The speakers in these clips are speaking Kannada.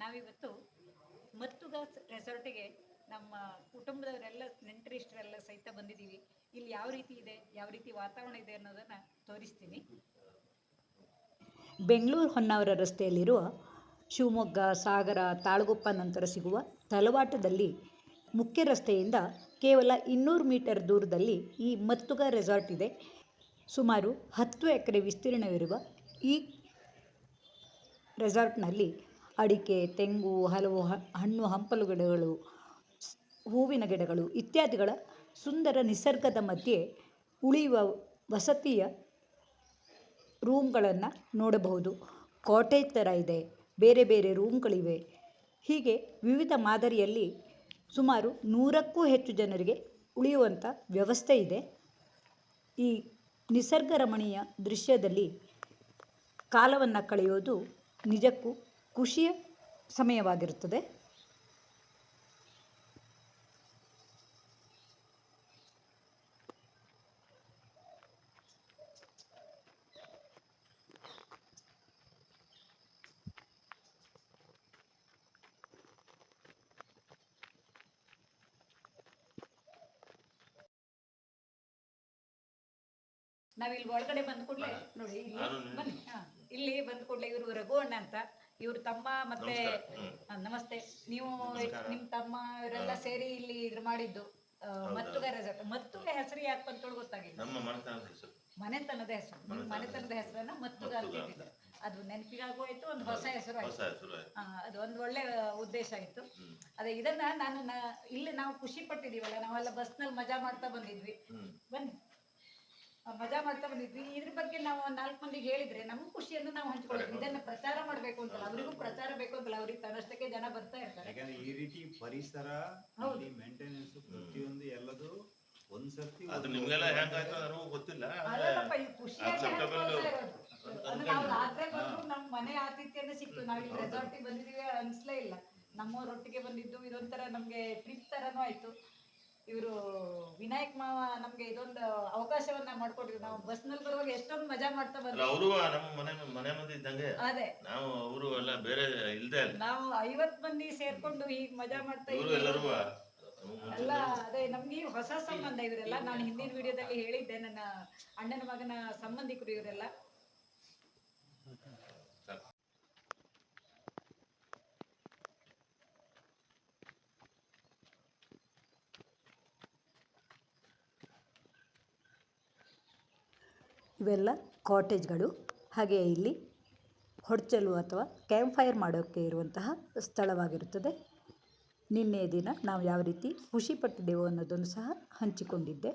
ನಾವಿವತ್ತು ಮತ್ತುಗ ರೆಸಾರ್ಟಿಗೆ ನಮ್ಮ ಕುಟುಂಬದವರೆಲ್ಲ, ನೆಂಟರಿಷ್ಟರೆಲ್ಲ ಸಹಿತ ಬಂದಿದ್ದೀವಿ. ಇಲ್ಲಿ ಯಾವ ರೀತಿ ಇದೆ, ಯಾವ ರೀತಿ ವಾತಾವರಣ ಇದೆ ಅನ್ನೋದನ್ನು ತೋರಿಸ್ತೀನಿ. ಬೆಂಗಳೂರು ಹೊನ್ನಾವರ ರಸ್ತೆಯಲ್ಲಿರುವ ಶಿವಮೊಗ್ಗ, ಸಾಗರ, ತಾಳಗುಪ್ಪ ನಂತರ ಸಿಗುವ ತಲವಾಟದಲ್ಲಿ ಮುಖ್ಯ ರಸ್ತೆಯಿಂದ ಕೇವಲ ಇನ್ನೂರು ಮೀಟರ್ ದೂರದಲ್ಲಿ ಈ ಮತ್ತುಗ ರೆಸಾರ್ಟ್ ಇದೆ. ಸುಮಾರು ಹತ್ತು ಎಕರೆ ವಿಸ್ತೀರ್ಣವಿರುವ ಈ ರೆಸಾರ್ಟ್ನಲ್ಲಿ ಅಡಿಕೆ, ತೆಂಗು, ಹಲವು ಹಣ್ಣು ಹಂಪಲು ಗಿಡಗಳು ಹೂವಿನ ಗಿಡಗಳು ಇತ್ಯಾದಿಗಳ ಸುಂದರ ನಿಸರ್ಗದ ಮಧ್ಯೆ ಉಳಿಯುವ ವಸತಿಯ ರೂಮ್ಗಳನ್ನು ನೋಡಬಹುದು. ಕಾಟೇಜ್ ಥರ ಇದೆ. ಬೇರೆ ಬೇರೆ ರೂಮ್ಗಳಿವೆ. ಹೀಗೆ ವಿವಿಧ ಮಾದರಿಯಲ್ಲಿ ಸುಮಾರು ನೂರಕ್ಕೂ ಹೆಚ್ಚು ಜನರಿಗೆ ಉಳಿಯುವಂಥ ವ್ಯವಸ್ಥೆ ಇದೆ. ಈ ನಿಸರ್ಗ ರಮಣೀಯ ದೃಶ್ಯದಲ್ಲಿ ಕಾಲವನ್ನು ಕಳೆಯೋದು ನಿಜಕ್ಕೂ ಖುಷಿಯ ಸಮಯವಾಗಿರುತ್ತದೆ. ನಾವಿಲ್ಲಿ ಒಳಗಡೆ ಬಂದ ಕೂಡಲೇ ನೋಡಿ ಇಲ್ಲಿ ಬನ್ನಿ. ಹಾ ಇಲ್ಲಿ ಬಂದ ಕೂಡಲೇ ಇವರು ರಘು ಅಣ್ಣ ಅಂತ. ಇವ್ರ ತಮ್ಮ ಮತ್ತೆ ನಮಸ್ತೆ. ನೀವು ನಿಮ್ ತಮ್ಮ ಇವರೆಲ್ಲ ಸೇರಿ ಇಲ್ಲಿ ಇದ್ರ ಮಾಡಿದ್ದು. ಮತ್ತುಗಾರ ಮತ್ತುಗ ರೆಸಾರ್ಟ್ ಮತ್ತುಗ ಹೆಸರು ಯಾಕೆ ಬಂತೋಳು ಗೊತ್ತಾಗಿಲ್ಲ ನಮ್ಮ ಮನೆತನದ ಹೆಸರು. ಮನೆತನದ ಹೆಸರು. ನಿಮ್ಮ ಮನೆತನದ ಹೆಸರನ್ನ ಮತ್ತುಗ ಅಂತ. ಅದು ನೆನಪಿಗಾಗೂ ಆಯ್ತು ಒಂದು ಹೊಸ ಹೆಸರು ಹೊಸ ಆಯ್ತು. ಅದು ಒಂದು ಒಳ್ಳೆ ಉದ್ದೇಶ ಆಯ್ತು. ಅದೇ ಇದನ್ನ ನಾನು ಇಲ್ಲಿ ನಾವು ಖುಷಿ ಪಟ್ಟಿದೀವಲ್ಲ ನಾವೆಲ್ಲ ಬಸ್ನಲ್ಲಿ ಮಜಾ ಮಾಡ್ತಾ ಬಂದಿದ್ವಿ. ಬನ್ನಿ. ಮಜಾ ಮಾಡ್ತಾ ಬಂದಿದ್ವಿ. ಇದ್ರ ಬಗ್ಗೆ ನಾವು ನಾಲ್ಕು ಮಂದಿಗೆ ಹೇಳಿದ್ರೆ ನಮ್ಮ ಖುಷಿಯನ್ನು ನಾವು ಹಂಚ್ಕೊಳ್ಳೋದು ಇದನ್ನ ಪ್ರಚಾರ ಮಾಡ್ಬೇಕು ಅಂತಲ್ಲ. ಅವ್ರಿಗೂ ಪ್ರಚಾರ ಬೇಕು ಅಂತಲ್ಲ. ಅವ್ರಿಗೆ ತನ್ನಷ್ಟಕ್ಕೆ ಜನ ಬರ್ತಾ ಇರ್ತಾರೆ. ಯಾಕಂದ್ರೆ ಈ ರೀತಿ ಪರಿಸರ ಮೇಂಟೆನೆನ್ಸ್ ಪ್ರತಿಯೊಂದು ಎಲ್ಲದು ಒಂದ್ಸರ್ತಿ ಅದು ಒಂದು- ನಿಮ್ಗೆಲ್ಲ ಹೆಂಗಾಯ್ತು ನನಗೂ ಗೊತ್ತಿಲ್ಲ. ಈ ಖುಷಿಯಾಗಿ ನಾವು. ರಾತ್ರಿ ಬಂದ್ರು ನಮ್ ಮನೆ ಆತಿಥ್ಯನೇ ಸಿಕ್ತು. ನಾವು ಇಲ್ಲಿ ರೆಸಾರ್ಟಿಗೆ ಬಂದಿದೀವಿ ಅನ್ಸ್ಲೇ ಇಲ್ಲ. ನಮ್ಮವರೊಟ್ಟಿಗೆ ಬಂದಿದ್ದು ಇದೊಂಥರ ನಮ್ಗೆ ಟ್ರಿಪ್ ತರನೂ ಆಯ್ತು. ಇವರು ವಿನಾಯಕ್ ಮಾವ ನಮ್ಗೆ ಇದೊಂದು ಅವಕಾಶವನ್ನ ಮಾಡ್ಕೊಟ್ರು. ನಾವು ಬಸ್ನಲ್ಲಿ ಬರುವಾಗ ಎಷ್ಟೊಂದು ಮಜಾ ಮಾಡ್ತಾ ಬಂದ್ವಿ. ಅವರು ನಮ್ಮ ಮನೆ ಮನೆ ಮಂದಿ ಇದ್ದಂಗೆ ಅದೇ. ನಾವು ಅವರು ಎಲ್ಲ ಬೇರೆ ಇಲ್ದೆ ನಾವು ಐವತ್ ಮಂದಿ ಸೇರ್ಕೊಂಡು ಹೀಗ್ ಮಜಾ ಮಾಡ್ತಾ ಇದ್ವಿ. ಎಲ್ಲರೂ ಅಲ್ಲ ಅದೇ ನಮ್ಗೆ ಈ ಹೊಸ ಸಂಬಂಧ ಇವರೆಲ್ಲ. ನಾನು ಹಿಂದಿನ ವಿಡಿಯೋದಲ್ಲಿ ಹೇಳಿದ್ದೆ ನನ್ನ ಅಣ್ಣನ ಮಗನ ಸಂಬಂಧಿಕರು ಇವರೆಲ್ಲ. ಇವೆಲ್ಲ ಕಾಟೇಜ್ಗಳು ಹಾಗೆ ಇಲ್ಲಿ ಹೊಡ್ಚಲು ಅಥವಾ ಕ್ಯಾಂಪ್ ಫೈರ್ ಮಾಡೋಕ್ಕೆ ಇರುವಂತಹ ಸ್ಥಳವಾಗಿರುತ್ತದೆ. ನಿನ್ನೆ ದಿನ ನಾವು ಯಾವ ರೀತಿ ಖುಷಿ ಪಟ್ಟಿದ್ದೆವು ಅನ್ನೋದನ್ನು ಸಹ ಹಂಚಿಕೊಂಡಿದ್ದೆ.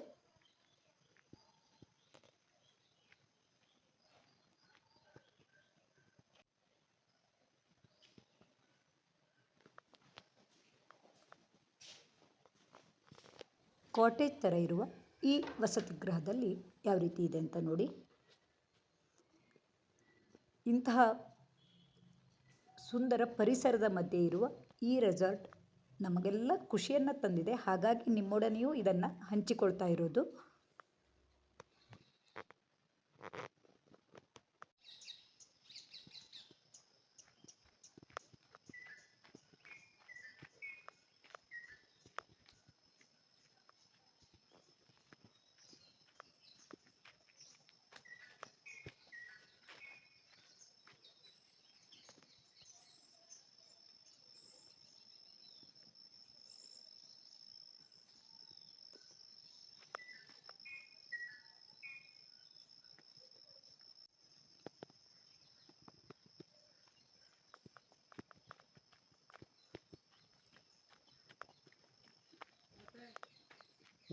ಕಾಟೇಜ್ ಥರ ಇರುವ ಈ ವಸತಿ ಗೃಹದಲ್ಲಿ ಯಾವ ರೀತಿ ಇದೆ ಅಂತ ನೋಡಿ. ಇಂತಹ ಸುಂದರ ಪರಿಸರದ ಮಧ್ಯೆ ಇರುವ ಈ ರೆಸಾರ್ಟ್ ನಮಗೆಲ್ಲ ಖುಷಿಯನ್ನು ತಂದಿದೆ. ಹಾಗಾಗಿ ನಿಮ್ಮೊಡನೆಯೂ ಇದನ್ನು ಹಂಚಿಕೊಳ್ತಾ ಇರೋದು.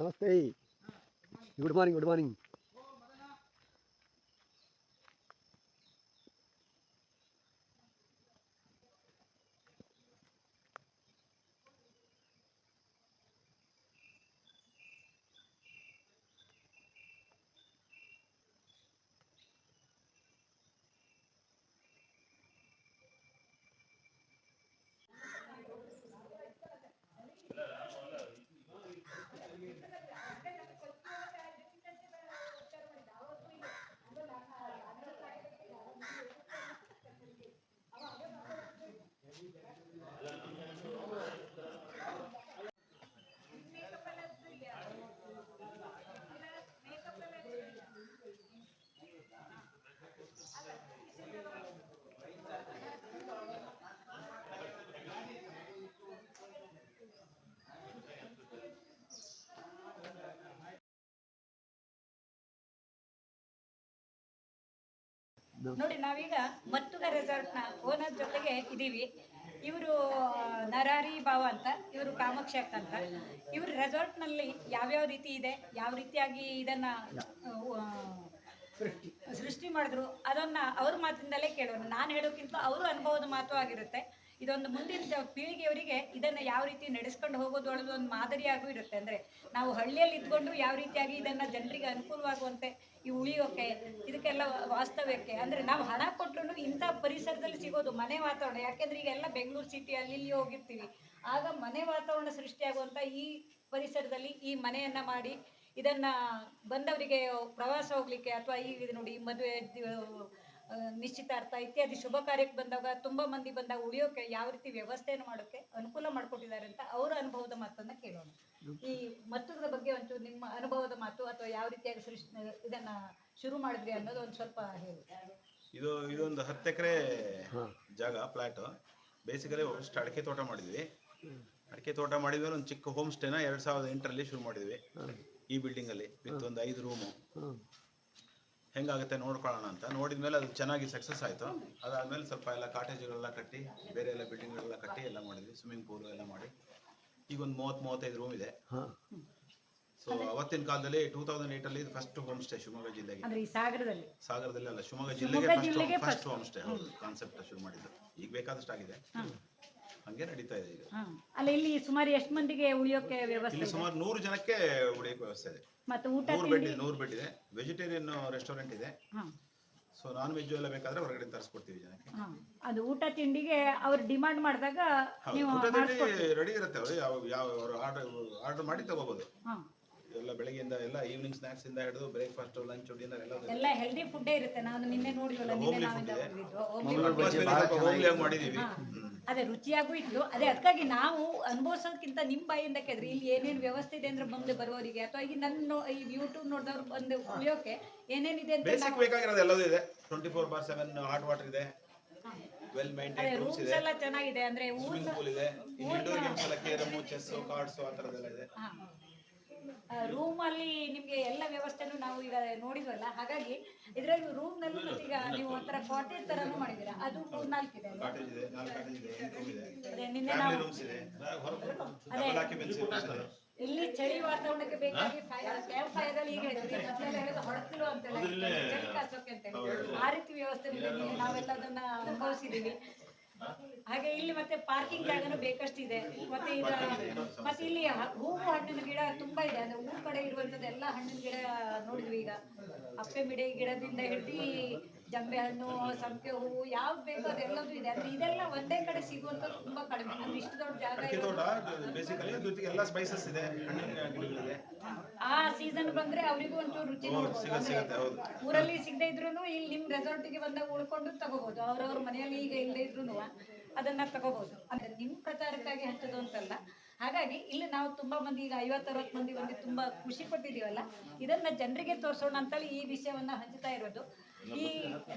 ನಮಸ್ತೆ ಗುಡ್ ಮಾರ್ನಿಂಗ್ ಗುಡ್ ಮಾರ್ನಿಂಗ್ ನೋಡಿ ನಾವೀಗ ಮತ್ತುಗ ರೆಸಾರ್ಟ್ನ ಓನರ್ ಜೊತೆಗೆ ಇದ್ದೀವಿ ಇವರು ನರಾರಿ ಭಾವ ಅಂತ ಇವರು ಕಾಮಾಕ್ಷಿ ಅಕ್ಕ ಅಂತ. ಇವ್ರ ರೆಸಾರ್ಟ್ನಲ್ಲಿ ಯಾವ್ಯಾವ ರೀತಿ ಇದೆ ಯಾವ ರೀತಿಯಾಗಿ ಇದನ್ನ ಸೃಷ್ಟಿ ಮಾಡಿದ್ರು ಅದನ್ನ ಅವ್ರ ಮಾತಿಂದಲೇ ಕೇಳೋಣ. ನಾನು ಹೇಳೋಕ್ಕಿಂತ ಅವರು ಅನುಭವದ ಮಾತು ಆಗಿರುತ್ತೆ. ಇದೊಂದು ಮುಂದಿನ ಪೀಳಿಗೆಯವರಿಗೆ ಇದನ್ನ ಯಾವ ರೀತಿ ನಡೆಸ್ಕೊಂಡು ಹೋಗೋದು ಒಂದು ಮಾದರಿಯಾಗೂ ಇರುತ್ತೆ. ಅಂದ್ರೆ ನಾವು ಹಳ್ಳಿಯಲ್ಲಿ ಇದ್ಕೊಂಡು ಯಾವ ರೀತಿಯಾಗಿ ಇದನ್ನ ಜನರಿಗೆ ಅನುಕೂಲವಾಗುವಂತೆ ಈ ಉಳಿಯೋಕೆ, ಇದಕ್ಕೆಲ್ಲ ವಾಸ್ತವ್ಯಕ್ಕೆ. ಅಂದ್ರೆ ನಾವು ಹಣ ಕೊಟ್ಟರು ಇಂಥ ಪರಿಸರದಲ್ಲಿ ಸಿಗೋದು ಮನೆ ವಾತಾವರಣ. ಯಾಕೆಂದ್ರೆ ಈಗ ಎಲ್ಲ ಬೆಂಗಳೂರು ಸಿಟಿ ಅಲ್ಲಿ ಇಲ್ಲಿ ಹೋಗಿರ್ತೀವಿ. ಆಗ ಮನೆ ವಾತಾವರಣ ಸೃಷ್ಟಿಯಾಗುವಂತ ಈ ಪರಿಸರದಲ್ಲಿ ಈ ಮನೆಯನ್ನ ಮಾಡಿ ಇದನ್ನ ಬಂದವರಿಗೆ ಪ್ರವಾಸ ಹೋಗ್ಲಿಕ್ಕೆ ಅಥವಾ ಈ ನೋಡಿ ಮದುವೆ ನಿಶ್ಚಿತಾರ್ಥ ಇತ್ಯಾದಿ ಶುಭ ಕಾರ್ಯಕ್ಕೆ ಬಂದಾಗ ತುಂಬಾ ಮಂದಿ ಬಂದಾಗ ಉಳಿಯೋಕೆ ಯಾವ ರೀತಿ ವ್ಯವಸ್ಥೆಯನ್ನು ಮಾಡೋಕೆ ಅನುಕೂಲ ಮಾಡಿಕೊಟ್ಟಿದ್ದಾರೆ ಅಂತ ಅವರ ಅನುಭವದ ಮಾತನ್ನ ಕೇಳೋಣ. ಈ ಮತ್ತದ್ರ ಬಗ್ಗೆ ಒಂಚೂರು ನಿಮ್ಮ ಅನುಭವದ ಮಾತು ಅಥವಾ ಯಾವ ರೀತಿಯಾಗಿ ಸೃಷ್ಟಿ, ಇದನ್ನ ಶುರು ಮಾಡಿದ್ರಿ ಅನ್ನೋದು ಒಂದು ಸ್ವಲ್ಪ ಹೇಳಿ. ಇದು, ಇದೊಂದು ಹತ್ತು ಎಕರೆ ಜಾಗ ಫ್ಲಾಟ್ ಬೇಸಿಕಲಿ ಫಸ್ಟ್ ಅಡಿಕೆ ತೋಟ ಮಾಡಿದ್ವಿ. ಅಡಿಕೆ ತೋಟ ಮಾಡಿದ್ಮೇಲೆ ಒಂದು ಚಿಕ್ಕ ಹೋಮ್ ಸ್ಟೇನ ಎರಡ್ ಸಾವಿರದ ಎಂಟರಲ್ಲಿ ಶುರು ಮಾಡಿದ್ವಿ. ಈ ಬಿಲ್ಡಿಂಗ್ ಅಲ್ಲಿ, ವಿತ್ ಒಂದು ಐದು ರೂಮು ಹೆಂಗಾಗುತ್ತೆ ನೋಡ್ಕೊಳ್ಳೋಣ ಅಂತ. ನೋಡಿದ ಮೇಲೆ ಅದು ಚೆನ್ನಾಗಿ ಸಕ್ಸಸ್ ಆಯಿತು. ಅದಾದ್ಮೇಲೆ ಸ್ವಲ್ಪ ಎಲ್ಲ ಕಾಟೇಜ್ಗಳೆಲ್ಲ ಕಟ್ಟಿ ಬೇರೆ ಎಲ್ಲ ಬಿಲ್ಡಿಂಗ್ಗಳೆಲ್ಲ ಕಟ್ಟಿ ಎಲ್ಲ ಮಾಡಿದ್ವಿ. ಸ್ವಿಮ್ಮಿಂಗ್ ಪೂಲ್ ಎಲ್ಲ ಮಾಡಿ. ಈಗ ಒಂದು ಮೂವತ್ತು ಮೂವತ್ತೈದು ರೂಮ್ ಇದೆ. ಸೊ ಅವತ್ತಿನ ಕಾಲದಲ್ಲಿ ಟೂ ತೌಸಂಡ್ ಏಟ್ ಅಲ್ಲಿ ಫಸ್ಟ್ ಹೋಮ್ ಸ್ಟೇ ಶಿವಮೊಗ್ಗ ಜಿಲ್ಲೆಗೆ. ಅಂದ್ರೆ ಈ ಸಾಗರದಲ್ಲಿ? ಸಾಗರದಲ್ಲಿ ಅಲ್ಲ ಶಿವಮೊಗ್ಗ ಜಿಲ್ಲೆಗೆ ಫಸ್ಟ್ ಹೋಮ್ ಸ್ಟೇ ಹೌದು ಕಾನ್ಸೆಪ್ಟ್ ಶುರು ಮಾಡಿದ್ದು. ಈಗ ಬೇಕಾದಷ್ಟು ಆಗಿದೆ ಹಂಗೆ ನಡೀತಾ ಇದೆ ಈಗ. ಹಾ. ಅಲ್ಲ ಇಲ್ಲಿ ಸುಮಾರು ಎಷ್ಟು ಮಂದಿಗೆ ಉಳಿಯೋಕೆ ವ್ಯವಸ್ಥೆ ಇಲ್ಲಿ ಸುಮಾರು ನೂರು ಜನಕ್ಕೆ ಉಳಿಯೋಕೆ ವ್ಯವಸ್ಥೆ ಇದೆ. ಮತ್ತೆ ಊಟ ನೂರು ಬೆಡ್ ತಿಂಡಿ? ಇದೆ ನೂರು ಬೆಡ್ ಇದೆ. ವೆಜಿಟೇರಿಯನ್ ರೆಸ್ಟೋರೆಂಟ್ ಇದೆ. ಹಾ. ಸೊ ನಾನ್ ವೆಜ್ ಎಲ್ಲ ಬೇಕಾದ್ರೆ ಹೊರಗಡೆ ತರಿಸ್ಕೊಡ್ತೀವಿ ಜನಕ್ಕೆ. ಹಾ. ಅದು ಊಟ ತಿಂಡಿಗೆ ಅವ್ರು ಡಿಮಾಂಡ್ ಮಾಡಿದಾಗ ಹೌದು. ನೀವು ಊಟ ತಿಂಡಿ ರೆಡಿ ಇರುತ್ತೆ ಅವರು. ಯಾವ ಯಾವ ಅವರು ಆರ್ಡರ್ ಆರ್ಡರ್ ಮಾಡಿ ತಗೋಬಹುದು ಹಾ. ಎಲ್ಲ ಬೆಳಗ್ಗೆಯಿಂದ ಎಲ್ಲ ಈವ್ನಿಂಗ್ ಸ್ನಾಕ್ಸ್ ಇಂದ ಹಿಡಿದು ಬ್ರೇಕ್ಫಾಸ್ಟ್ ಲಂಚ್ ಡಿನ್ನರ್ ಎಲ್ಲ ಎಲ್ಲ ಹೆಲ್ದಿ ಫುಡ್ಡೇ ಇರುತ್ತೆ. ನಾನು ನಿನ್ನೆ ನೋಡಿದ್ವಲ್ಲ ನಿನ್ನೆ ಸ್ವಲ್ಪ homely ಆಗಿ ಮಾಡಿದೀವಿ. ಅದೇ ರುಚಿಯಾಗೂ ಇತ್ತು ಅದೇ ಅದಕ್ಕಾಗಿ ನಾವು ಅನುಭವಿಸೋದಕ್ಕಿಂತ ನಿಮ್ಮ ಬಾಯಿಂದ ಕೇಳಿದ್ರೆ ಇಲ್ಲಿ ಏನೇನು ವ್ಯವಸ್ಥೆ ಇದೆ ಅಂದ್ರೆ ಬಂದು ಬರುವವರಿಗೆ ಅಥವಾ ಈಗ ನನ್ನ ಈ ಯೂಟ್ಯೂಬ್ ನೋಡಿದವ್ರು ಬಂದು ಉಳಿಯೋಕೆ ಏನೇನಿದೆ ಅಂತ ಬೇಸಿಕ್ ಬೇಕಾಗಿರೋದು ಎಲ್ಲದೂ ಇದೆ. Twenty four bar seven hot water ಇದೆ ವೆಲ್ ಮೈಂಟೈನ್ ರೂಮ್ಸ್ ಇದೆ. ಎಲ್ಲ ಚೆನ್ನಾಗಿದೆ ಅಂದ್ರೆ ಊಟ ಸ್ವಿಮ್ಮಿಂಗ್ ಪೂಲ್ ಇದೆ. ಇಂಡೋರ್ ಗೇಮ್ಸ್ ಎಲ್ಲ ಕೇರಮ್ ಚೆಸ್ ಕಾರ್ಡ್ಸ್ ಆ ಥರದ್ದೆಲ್ಲ ಇದೆ. ರೂಮ್ ಅಲ್ಲಿ ನಿಮ್ಗೆ ಎಲ್ಲ ವ್ಯವಸ್ಥೆನೂ ನಾವು ಈಗ ನೋಡಿದ್ವಲ್ಲ ಹಾಗಾಗಿ ಇದ್ರಲ್ಲಿ ರೂಮ್ನಲ್ಲಿ ಮತ್ತೆ ಈಗ ನೀವು ಒಂಥರ ಕಾಟೇಜ್ ತರಾನು ಮಾಡಿದ್ದೀರಾ? ಅದು ಮೂರ್ ಅಲ್ವಾ? ಕಾಟೇಜ್ ಇದೆ ನಾಲ್ಕು ಕಾಟೇಜ್ ಇದೆ ಇದೆ. ಅದೇ ನಿನ್ನೆ ನಾವು ಇದೆ. ಇಲ್ಲಿ ಚಳಿ ವಾತಾವರಣಕ್ಕೆ ಬೇಕಾಗಿ ಕ್ಯಾಂಪ್ ಫೈರ್ ಅಲ್ಲಿ ಈಗ ಹೇಳಿದ್ರೆ ಹೊಳಕಲು ಅಂತೆಲ್ಲ ಚಳಿ ಕಾಸೋಕೆ ಅಂತ ಹೇಳಿ. ಆ ರೀತಿ ವ್ಯವಸ್ಥೆ ನಾವೆಲ್ಲ ಅದನ್ನ ಅನುಭವಿಸಿದೀವಿ ಹಾಗೆ ಇಲ್ಲಿ ಮತ್ತೆ ಪಾರ್ಕಿಂಗ್ ಜಾಗನೂ ಬೇಕಷ್ಟಿದೆ. ಮತ್ತೆ ಇದ ಮತ್ತೆ ಇಲ್ಲಿ ಹೂವು ಹಣ್ಣಿನ ಗಿಡ ತುಂಬಾ ಇದೆ. ಅಂದ್ರೆ ಊರ್ ಕಡೆ ಇರುವಂತದ್ದು ಎಲ್ಲಾ ಹಣ್ಣಿನ ಗಿಡ ನೋಡಿದ್ವಿ ಈಗ. ಅಪ್ಪೆ ಮಿಡೇ ಗಿಡದಿಂದ ಹಿಡ್ದು ಜಂಬೆ ಹಣ್ಣು ಸಂಪಿಗೆ ಹೂವು ಯಾವ್ದು ಬೇಕೋ ಅದೆಲ್ಲದೂ ಇದೆ. ಅಂದ್ರೆ ಇದೆಲ್ಲ ಒಂದೇ ಕಡೆ ಸಿಗುವಂತ ತುಂಬಾ ಕಡಿಮೆ. ಅಂದ್ರೆ ಇಷ್ಟು ದೊಡ್ಡ ಜಾಗ ಅಡಿಕೆ ತೋಟ ಬೇಸಿಕಲಿ ಜೊತೆಗೆ ಎಲ್ಲ ಸ್ಪೈಸಸ್ ಇದೆ ಹಣ್ಣಿನ ಗಿಡಗಳಿದೆ ಆ ಸೀಸನ್ ಬಂದ್ರೆ ಅವರಿಗೂ ಒಂಚೂರು ರುಚಿ ನೋಡ್ಬೋದು. ಊರಲ್ಲಿ ಸಿಗದೆ ಇದ್ರೂನು ಇಲ್ಲಿ ನಿಮ್ ರೆಸಾರ್ಟಿಗೆ ಬಂದಾಗ ಉಳ್ಕೊಂಡು ತಗೋಬಹುದು ಅವ್ರವ್ರ ಮನೆಯಲ್ಲಿ ಈಗ ಇಲ್ಲದೆ ಇದ್ರೂನು ಅದನ್ನ ತಗೋಬಹುದು ಅಂದ್ರೆ ನಿಮ್ ಪ್ರಚಾರಕ್ಕಾಗಿ ಹಚ್ಚೋದು ಅಂತಲ್ಲ. ಹಾಗಾಗಿ ಇಲ್ಲಿ ನಾವು ತುಂಬಾ ಮಂದಿ ಈಗ ಐವತ್ತರವತ್ತು ಮಂದಿ ಬಂದು ತುಂಬಾ ಖುಷಿ ಪಟ್ಟಿದೀವಲ್ಲ ಇದನ್ನ ಜನರಿಗೆ ತೋರಿಸೋಣ ಅಂತೇಳಿ ಈ ವಿಷಯವನ್ನ ಹಂಚ್ತಾ ಇರೋದು. ಈ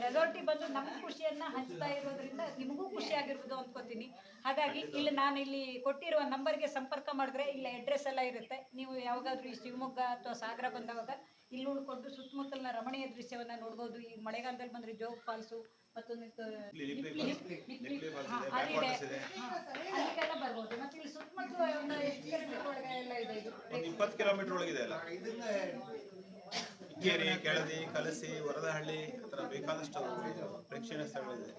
ರೆಸಾರ್ಟಿಗೆ ಬಂದು ನಮ್ಮ ಖುಷಿಯನ್ನ ಹಂಚ್ತಾ ಇರೋದ್ರಿಂದ ನಿಮಗೂ ಖುಷಿ ಆಗಿರ್ಬೋದು ಅನ್ಕೋತೀನಿ. ಹಾಗಾಗಿ ಇಲ್ಲಿ ನಾನು ಇಲ್ಲಿ ಕೊಟ್ಟಿರುವ ನಂಬರ್ಗೆ ಸಂಪರ್ಕ ಮಾಡಿದ್ರೆ ಇಲ್ಲಿ ಅಡ್ರೆಸ್ ಎಲ್ಲ ಇರುತ್ತೆ. ನೀವು ಯಾವಾಗಾದ್ರೂ ಈ ಶಿವಮೊಗ್ಗ ಅಥವಾ ಸಾಗರ ಬಂದಾಗ ಇಲ್ಲಿ ಉಳ್ಕೊಂಡು ಸುತ್ತಮುತ್ತಲಿನ ರಮಣೀಯ ದೃಶ್ಯವನ್ನ ನೋಡ್ಬೋದು. ಈ ಮಳೆಗಾಲದಲ್ಲಿ ಬಂದ್ರೆ ಜೋಗ್ ಫಾಲ್ಸು ಮತ್ತೊಂದು ಅಲ್ಲಿಗೆಲ್ಲ ಬರ್ಬೋದು. ಮತ್ತೆ ಇಲ್ಲಿ ಸುತ್ತಮುತ್ತ ಒಂದು ಎಷ್ಟು ಕಿಲೋಮೀಟರ್ ಒಳಗೆ ಎಲ್ಲ ಇದೆ ಇದು? ಇಕ್ಕೇರಿ ಕೆಳದಿ ಕಲಸಿ ವರದಹಳ್ಳಿ ಹತ್ರ ಬೇಕಾದಷ್ಟು ಪ್ರೇಕ್ಷಣೀಯ ಸ್ಥಳಗಳಿದೆ.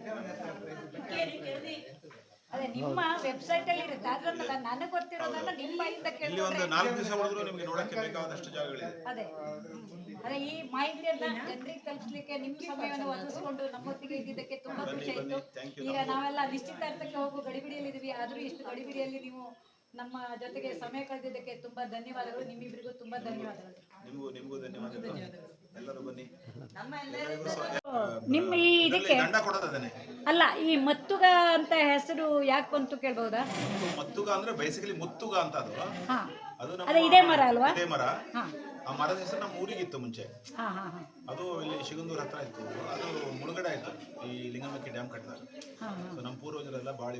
ಕೇಳಿ, ಕೇಳಿ. ಅದೇ ನಿಮ್ಮ ವೆಬ್ಸೈಟ್ ಅಲ್ಲಿ ಇರುತ್ತೆ. ಅದ್ರಲ್ಲ ನನಗೆ ಗೊತ್ತಿರೋದನ್ನ ನಿಮ್ಮ ಇಂದ ಇಲ್ಲಿ ಒಂದು ನಾಲ್ಕು ದಿವಸ ಉಳಿದ್ರು ನಿಮಗೆ ನೋಡಕ್ಕೆ ಬೇಕಾದಷ್ಟು ಜಾಗಗಳಿದೆ. ಅದೇ. ಅದೇ ಈ ಮಾಹಿತಿಯನ್ನ ಜನರಿಗೆ ತಲುಪಿಸ್ಲಿಕ್ಕೆ ನಿಮ್ಮ ಸಮಯವನ್ನು ಒದಗಿಸ್ಕೊಂಡು ನಮ್ಮೊತ್ತಿಗೆ ಇದ್ದಿದ್ದಕ್ಕೆ ತುಂಬಾ ಖುಷಿ ಆಯ್ತು. ಈಗ ನಾವೆಲ್ಲ ನಿಶ್ಚಿತಾರ್ಥಕ್ಕೆ ಹೋಗೋ ಗಡಿಬಿಡಿಯಲ್ಲಿ ಇದೀವಿ ಆದ್ರೂ ಇಷ್ಟು ಗಡಿಬಿಡಿಯಲ್ಲಿ ನೀವು ನಮ್ಮ ಜೊತೆಗೆ ಸಮಯ ಕಳೆದಿದ್ದಕ್ಕೆ ತುಂಬಾ ಧನ್ಯವಾದಗಳು. ನಿಮ್ಮಿಬ್ಬರಿಗೂ ತುಂಬಾ ಧನ್ಯವಾದಗಳು. ನಿಮಗೂ ನಿಮಗೂ ಧನ್ಯವಾದಗಳು. ಎಲ್ಲರೂ ಬನ್ನಿ. ನಿಮ್ಮ ಈ ಇದಕ್ಕೆ ದಂಡ ಕೊಡೋದು ಅಲ್ಲ ಈ ಮತ್ತುಗ ಅಂತ ಹೆಸರು ಯಾಕೆ ಬಂತು ಕೇಳ್ಬಹುದಾ ಮತ್ತುಗ ಅಂದ್ರೆ ಬೇಸಿಕಲಿ ಮುತ್ತುಗ ಅಂತ ಅದು. ಹಾ. ಅದು ಅದೇ ಇದೇ ಮರ ಅಲ್ವಾ? ಇದೇ ಮರ. ಹಾ. ಆ ಮರದ ಹೆಸರು ನಮ್ಮ ಊರಿಗಿತ್ತು ಮುಂಚೆ. ಹಾ ಹಾ ಹಾ. ಅದು ಇಲ್ಲಿ ಶಿಗಂದೂರ್ ಹತ್ರ ಇತ್ತು. ಅದು ಮುಳುಗಡೆ ಆಯ್ತು ಈ ಲಿಂಗಮಕ್ಕಿ ಡ್ಯಾಮ್ ಕಟ್ಟಿದಾಗ. ಹಾ ಹಾ. ಸೊ ನಮ್ಮ ಪೂರ್ವಜರೆಲ್ಲ ಬಾಳಿ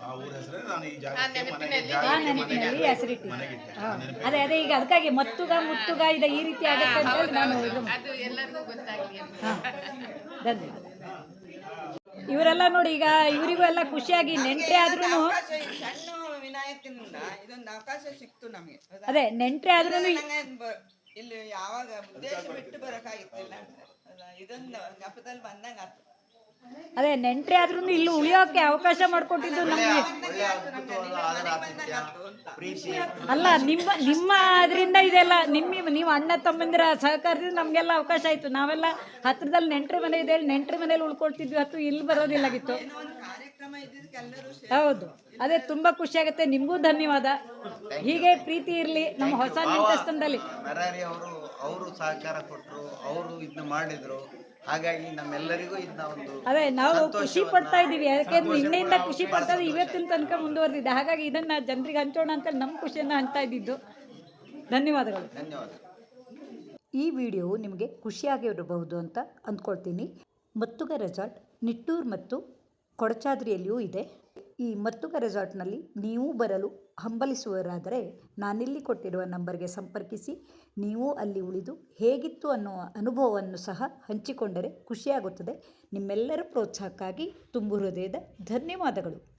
ಆ ಊರ ಹೆಸರೇ ನಾನು ಈ ಜಾಗಕ್ಕೆ ಮನೆಗೆ ಆ ಜಾಗಕ್ಕೆ ನೆನಪಿನಲ್ಲಿ ಮನೆಗೆ ಹೆಸರಿಟ್ಟು ಮನೆಗಿಟ್ಟೆ. ಆ ನೆನಪೇ ಅದೇ ಅದೇ ಈಗ ಅದಕ್ಕಾಗಿ ಮತ್ತುಗ ಮುತ್ತುಗ ಇದೆ ಈ ರೀತಿ ಆಗುತ್ತೆ ಅಂತ ಹೇಳಿ ನಾನು ಇದು ಅದು ಎಲ್ಲರಿಗೂ ಗೊತ್ತಾಗ್ಲಿ ಅಂತ. ಹಾ. ಧನ್ಯವಾದ. ಇವರೆಲ್ಲ ನೋಡಿ ಈಗ ಇವರಿಗೂ ಎಲ್ಲ ಖುಷಿಯಾಗಿ ನೆಂಟ್ರೆ ಆದ್ರೂ ವಿನಾಯಕನಿಂದ ಇದೊಂದು ಅವಕಾಶ ಸಿಕ್ತು ನಮಗೆ? ಅದೇ ನೆಂಟ್ರೆ ಆದ್ರೂ ಇಲ್ಲಿ ಯಾವಾಗ ಉದ್ದೇಶ ಬಿಟ್ಟು ಬರಕಾಗಿತ್ತಿಲ್ಲ ಇದೊಂದು ನೆಪದಲ್ಲಿ ಬಂದಂಗ ಆತು. ಅದೇ ನೆಂಟ್ರೆ ಆದ್ರೂ ಇಲ್ಲಿ ಉಳಿಯೋಕೆ ಅವಕಾಶ ಮಾಡ್ಕೊಟ್ಟಿದ್ದು ನಮಗೆ. ಅಲ್ಲ ನಿಮ್ಮ ನಿಮ್ಮ ಅದರಿಂದ ಇದೆಲ್ಲ ನಿಮ್ಮ ನೀವು ಅಣ್ಣ ತಮ್ಮಂದಿರ ಸಹಕಾರದಿಂದ ನಮಗೆಲ್ಲ ಅವಕಾಶ ಆಯ್ತು. ನಾವೆಲ್ಲ ಹತ್ರದಲ್ಲಿ ನೆಂಟ್ರ ಮನೆ ಇದೆ ನೆಂಟ್ರ ಮನೇಲಿ ಉಳ್ಕೊಳ್ತಿದ್ವಿ ಹತ್ತು ಇಲ್ಲಿ ಬರೋದಿಲ್ಲಾಗಿತ್ತು ಹೌದು. ಅದೇ ತುಂಬಾ ಖುಷಿ ಆಗುತ್ತೆ. ನಿಮಗೂ ಧನ್ಯವಾದ. ಹೀಗೆ ಪ್ರೀತಿ ಇರಲಿ ನಮ್ಮ ಹೊಸ ನೆಂಟಸ್ತನದಲ್ಲಿ ಅವರು ಅವರು ಸಹಕಾರ ಕೊಟ್ಟರು ಅವರು ಇದನ್ನ ಮಾಡಿದ್ರು. ಹಾಗಾಗಿ ನಮ್ಮೆಲ್ಲರಿಗೂ ಇದನ್ನ ಒಂದು ಅದೇ ನಾವು ಖುಷಿ ಪಡ್ತಾ ಇದೀವಿ ಯಾಕೆಂದ್ರೆ ನಿನ್ನೆಯಿಂದ ಖುಷಿ ಪಡ್ತಾ ಇದ್ದೀವಿ. ಇವತ್ತಿನ ತನಕ ಮುಂದುವರೆದಿದೆ. ಹಾಗಾಗಿ ಇದನ್ನ ಜನರಿಗೆ ಹಂಚೋಣ ಅಂತ ನಮ್ಮ ಖುಷಿಯನ್ನ ಹಂಚ್ತಾ ಇದ್ದಿದ್ದು. ಧನ್ಯವಾದಗಳು. ಧನ್ಯವಾದ. ಈ ವಿಡಿಯೋ ನಿಮಗೆ ಖುಷಿಯಾಗಿರಬಹುದು ಅಂತ ಅಂದ್ಕೊಳ್ತೀನಿ. ಮತ್ತುಗ ರೆಸಾರ್ಟ್ ನಿಟ್ಟೂರ್ ಮತ್ತು ಕೊಡಚಾದ್ರಿಯಲ್ಲಿಯೂ ಇದೆ. ಈ ಮತ್ತುಗ ರೆಸಾರ್ಟ್ನಲ್ಲಿ ನೀವು ಬರಲು ಹಂಬಲಿಸುವರಾದರೆ ನಾನಿಲ್ಲಿ ಕೊಟ್ಟಿರುವ ನಂಬರ್ಗೆ ಸಂಪರ್ಕಿಸಿ, ನೀವು ಅಲ್ಲಿ ಉಳಿದು ಹೇಗಿತ್ತು ಅನ್ನುವ ಅನುಭವವನ್ನು ಸಹ ಹಂಚಿಕೊಂಡರೆ ಖುಷಿಯಾಗುತ್ತದೆ. ನಿಮ್ಮೆಲ್ಲರ ಪ್ರೋತ್ಸಾಹಕ್ಕಾಗಿ ತುಂಬು ಹೃದಯದ ಧನ್ಯವಾದಗಳು.